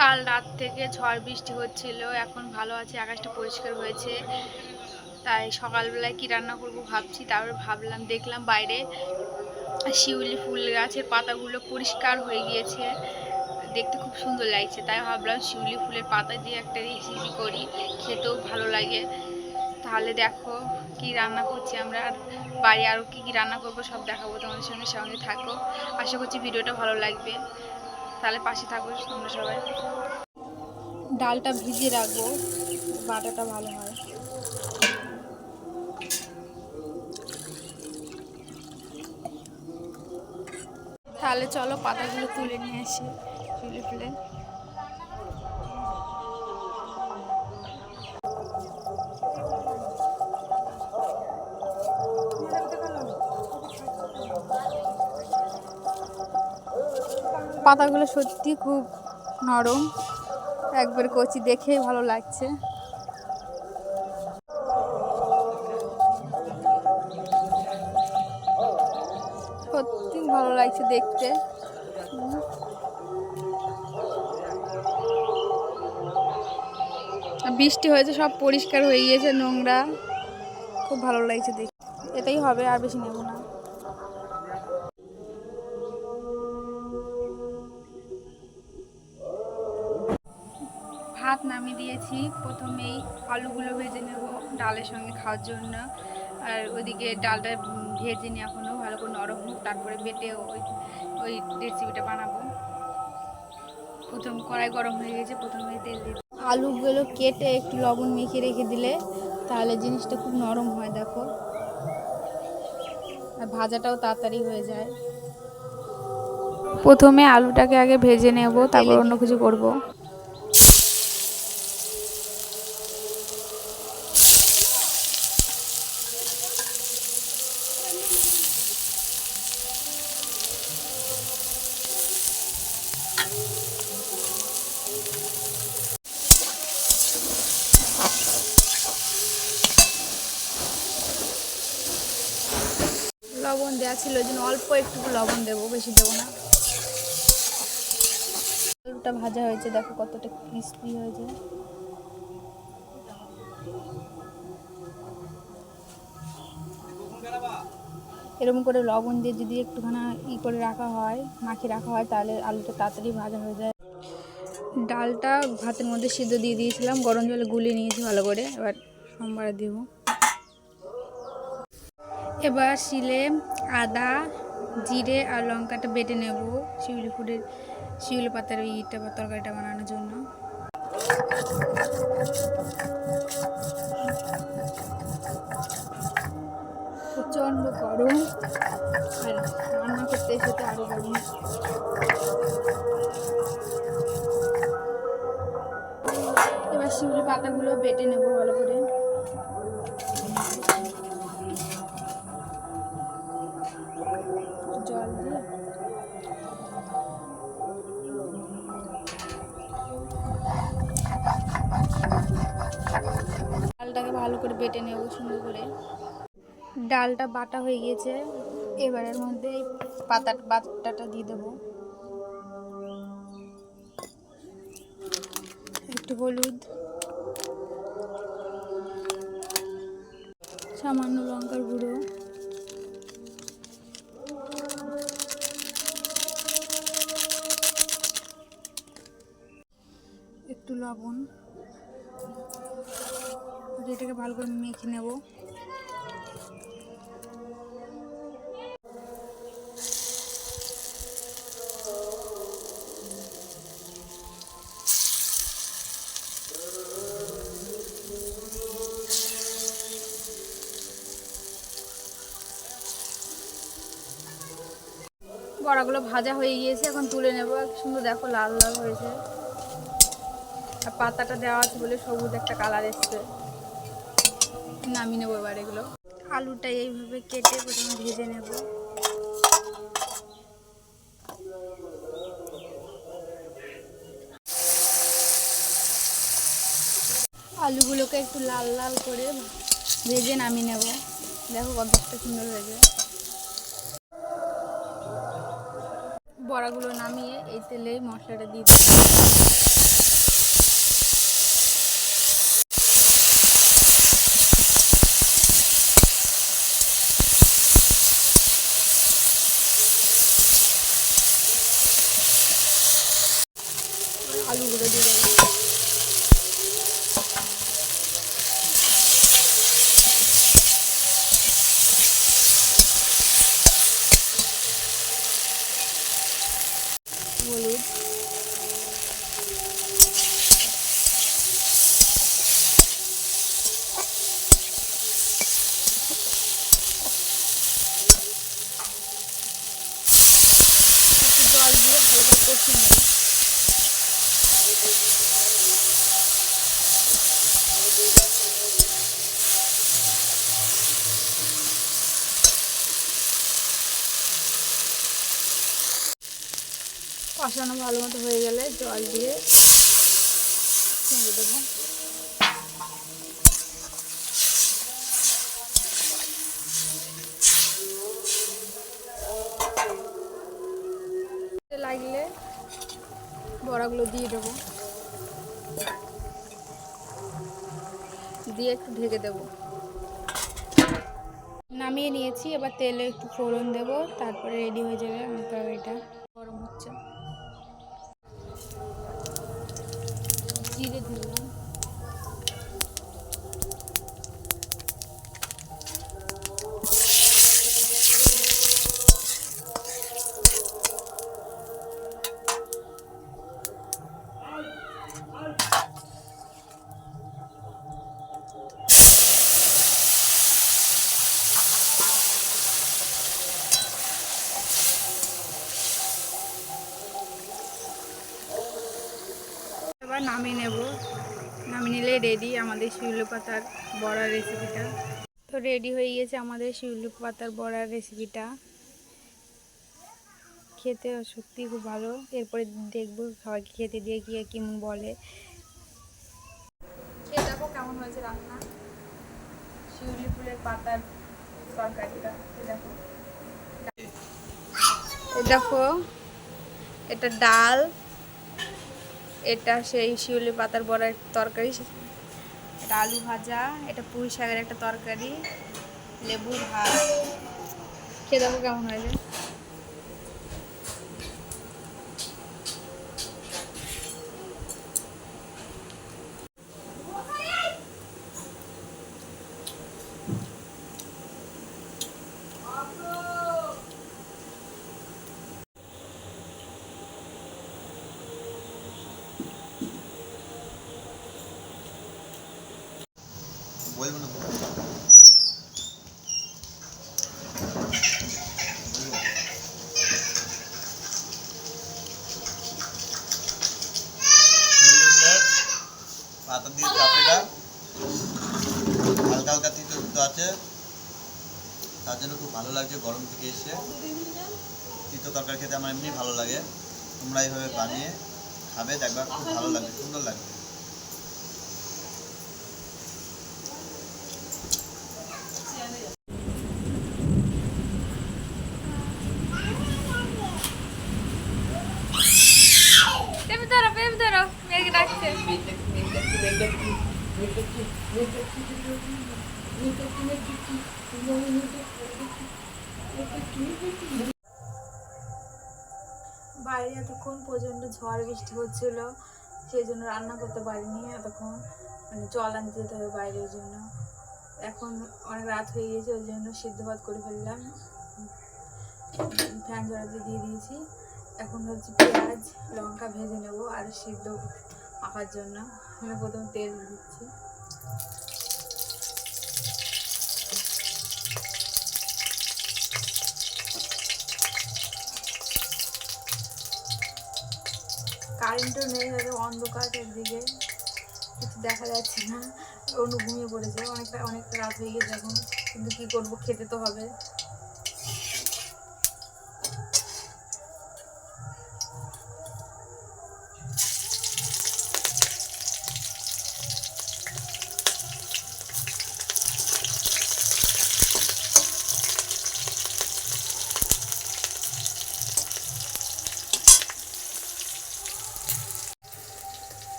কাল রাত থেকে ঝড় বৃষ্টি হচ্ছিল, এখন ভালো আছে, আকাশটা পরিষ্কার হয়েছে। তাই সকালবেলায় কি রান্না করব ভাবছি, তারপর ভাবলাম, দেখলাম বাইরে শিউলি ফুল গাছের পাতাগুলো পরিষ্কার হয়ে গিয়েছে। দেখতে খুব সুন্দর লাগছে, তাই ভাবলাম শিউলি ফুলের পাতা দিয়ে একটা রেসিপি করি, খেতেও ভালো লাগে। তাহলে দেখো কি রান্না করছি আমরা, আর বাড়ি আরও কী কী রান্না করব সব দেখাবো তোমাদের সঙ্গে সঙ্গে থাকো। আশা করছি ভিডিওটা ভালো লাগবে। তাহলে পাশে থাকব তোমরা সবাই। ডালটা ভিজিয়ে রাখব, বাটাটা ভালো হয়। তাহলে চলো পাতাগুলো তুলে নিয়ে আসি ফুলে ফুলে। পাতাগুলো সত্যি খুব নরম। একবার কচি দেখেই ভালো লাগছে। সত্যি ভালো লাগছে দেখতে। বৃষ্টি হয়েছে, সব পরিষ্কার হয়ে গিয়েছে নোংরা। খুব ভালো লাগছে দেখতে। এটাই হবে, আর বেশি নেব না। ভাত নামিয়ে দিয়েছি। প্রথমেই আলুগুলো ভেজে নেব ডালের সঙ্গে খাওয়ার জন্য। আর ওইদিকে ডালটা ভেজে নিয়ে এখনও ভালো করে নরম হোক তারপরে বেটে ওই ওই রেসিপিটা বানাবো। প্রথম কড়াই গরম হয়ে গেছে প্রথমে তেল দিয়ে আলুগুলো কেটে একটু লবণ মেখে রেখে দিলে তাহলে জিনিসটা খুব নরম হয় দেখো। আর ভাজাটাও তাড়াতাড়ি হয়ে যায়। প্রথমে আলুটাকে আগে ভেজে নেব তারপর অন্য কিছু করব। দেওয়া ছিল ওই জন্য অল্প একটু লবণ দেবো, বেশি দেবো না। আলুটা ভাজা হয়েছে, দেখো কতটা ক্রিস্পি হয়েছে। এরকম করে লবণ দিয়ে যদি একটুখানি ই করে রাখা হয়, মাখিয়ে রাখা হয়, তাহলে আলুটা তাড়াতাড়ি ভাজা হয়ে যায়। ডালটা ভাতের মধ্যে সিদ্ধ দিয়ে দিয়েছিলাম, গরম জলে গুলিয়ে নিয়েছি ভালো করে, এবার সোমবারে দেব। এবার শিলে আদা, জিরে আর লঙ্কাটা বেটে নেব শিউলি ফুলের, শিউলি পাতার ইটা বা তরকারিটা বানানোর জন্য। প্রচণ্ড গরম, আর রান্না করতে এসে আরও গরম। এবার শিউলি পাতাগুলো বেটে নেব ভালো করে। বেটে নেব সুন্দর করে। ডালটা বাটা হয়ে গিয়েছে, এবারের মধ্যে এই পাতা বাটাটা দিয়ে দেবো। একটু হলুদ। সামান্য লঙ্কার গুঁড়ো। একটু লবণ। এটাকে ভালো করে মেখে নেব। বড়াগুলো ভাজা হয়ে গিয়েছে, এখন তুলে নেব। সুন্দর দেখো, লাল লাল হয়েছে। পাতাটা দেওয়া আছে বলে সবুজ একটা কালার এসছে। নামিয়ে নেব এবার এগুলো। আলুটা এইভাবে কেটে প্রথমে ভেজে নেব। আলুগুলোকে একটু লাল লাল করে ভেজে নামিয়ে নেব। দেখো কতটা সুন্দর হয়েছে। বড়াগুলো নামিয়ে এই তেলেই মশলাটা দিয়ে দিচ্ছি আলুগুলো দিয়ে দেবো হলুদ একটু জল দিয়ে ভালো করে কষিয়ে নেব কষানো ভালো মতো হয়ে গেলে জল দিয়ে দেবো। লাগলে বড়াগুলো দিয়ে দেবো। দিয়ে একটু ঢেকে দেবো। নামিয়ে নিয়েছি, এবার তেলে একটু ফোড়ন দেবো, তারপরে রেডি হয়ে যাবে আমার তরকারিটা। জিরে দিলাম এবার নামিয়ে নেব। নামিয়ে নিলে রেডি আমাদের শিউলি পাতার বড়ার রেসিপিটা তো রেডি হয়ে গিয়েছে আমাদের শিউলি পাতার বড়ার রেসিপিটা খেতে সত্যি খুব ভালো। এরপরে দেখব সবাইকে খেতে দিয়ে গিয়ে কেমন বলে। খেয়ে দেখো কেমন হয়েছে রান্না। শিউলি ফুলের পাতার তরকারিটা দেখো। দেখো, এটা ডাল। এটা সেই শিউলি পাতার বড়ার তরকারি, এটা আলু ভাজা, এটা পুঁই শাকের একটা তরকারি, লেবুর ভাত। খেয়ে দেখো কেমন হয়েছে। বলব না পাতা দিয়ে চাপড়িটা হালকা হালকা তিতো আছে। তার জন্য খুব ভালো লাগছে গরম থেকে এসে। তিতো তরকারি খেতে আমার এমনি ভালো লাগে। তোমরা এইভাবে বানিয়ে খাবে, দেখবা খুব ভালো লাগবে, সুন্দর লাগবে। বাইরে এতক্ষণ প্রচণ্ড ঝড় বৃষ্টি হচ্ছিল সেই জন্য রান্না করতে পারিনি এতক্ষণ। মানে জল আনতে যেতে হবে বাইরের জন্য। এখন অনেক রাত হয়ে গেছে, ওই জন্য সিদ্ধ ভাত করে ফেললাম। ফ্যান জড়াতে দিয়ে দিয়েছি। এখন হচ্ছে পেঁয়াজ, লঙ্কা ভেজে নেব আর সিদ্ধ মাখার জন্য। আমি প্রথম তেল দিচ্ছি। কারেন্টও নেই হয়তো অন্ধকার একদিকে কিছু দেখা যাচ্ছে না। অনু ঘুমিয়ে পড়েছে। অনেকটা অনেকটা রাত হয়ে গেছে এখন। কিন্তু কী করব? খেতে তো হবে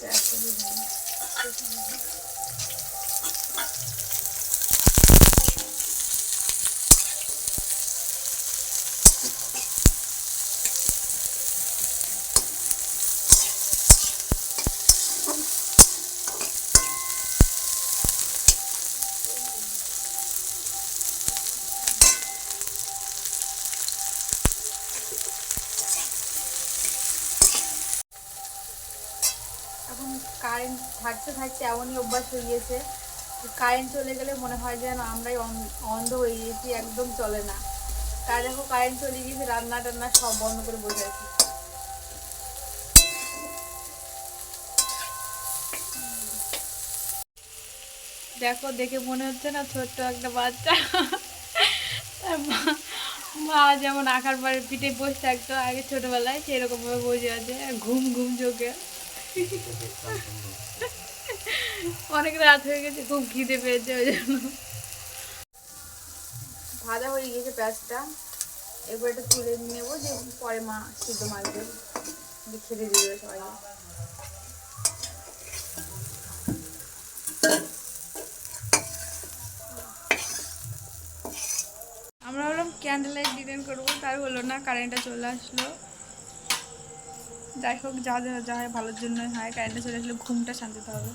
পেঁয়াজটা দিয়ে দিলাম। এখন কারেন্ট থাকতে থাকতে এমনই অভ্যাস হয়ে গেছে কারেন্ট চলে গেলে মনে হয় যেন আমরাই অন্ধ হয়ে গেছি একদম চলে না। তার দেখো কারেন্ট চলে গিয়েছে, রান্না টান্না সব বন্ধ করে বসে আছি। দেখো, দেখে মনে হচ্ছে না ছোট্ট একটা বাচ্চা। মা- যেমন আঁকার পরে পিঠে বসে থাকতো, আগে ছোটবেলায় সেরকম ভাবে বসে আছে, ঘুম ঘুম চোখে। অনেক রাত হয়ে গেছে খুব খিদে পেয়েছে ওই জন্য। ভাজা হয়ে গেছে পেঁয়াজটা। এবার এটা তুলে নেব যে পরে মা সিদ্ধ দিয়ে খেতে দিবে সবাই। আমরা ভাবলাম ক্যান্ডেল লাইট ডিজাইন করব তার হলো না কারেন্টটা চলে আসলো। যাই হোক যা যা হয় ভালোর জন্যই হয়। কারেন্টে চলে আসলে ঘুমটা শান্তিতে হবে।